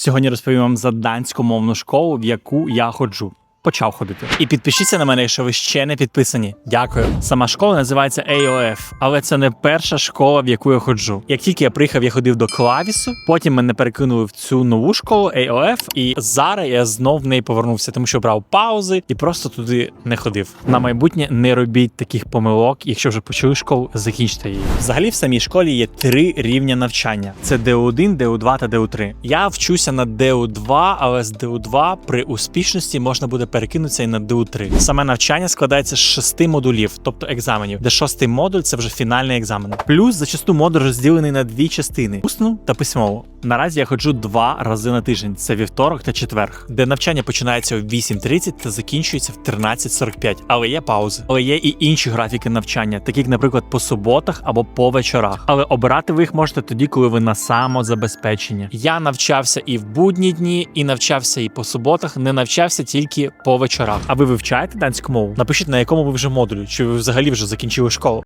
Сьогодні розповім вам за данську мовну школу, в яку я ходжу. Почав ходити. І підпишіться на мене, якщо ви ще не підписані. Дякую. Сама школа називається AOF, але це не перша школа, в яку я ходжу. Як тільки я приїхав, я ходив до клавісу. Потім мене перекинули в цю нову школу AOF, і зараз я знов в неї повернувся, тому що брав паузи і просто туди не ходив. На майбутнє не робіть таких помилок. Якщо вже почали школу, закінчте її. Взагалі в самій школі є три рівня навчання: це DO1, DO2 та DO3. Я вчуся на DO2, але з DO2 при успішності можна буде перекинутися і на DO3. Саме навчання складається з шести модулів, тобто екзаменів, де шостий модуль це вже фінальний екзамен. Плюс зачасту модуль розділений на дві частини: усну та письмову. Наразі я ходжу два рази на тиждень: це вівторок та четверг, де навчання починається о 8.30 та закінчується в 13.45. Але є паузи. Але є і інші графіки навчання, такі як, наприклад, по суботах або по вечорах. Але обирати ви їх можете тоді, коли ви на самозабезпеченні. Я навчався і в будні дні, і навчався і по суботах. Не навчався тільки по вечорах. А ви вивчаєте данську мову? Напишіть на якому ви вже модулі, чи ви взагалі вже закінчили школу.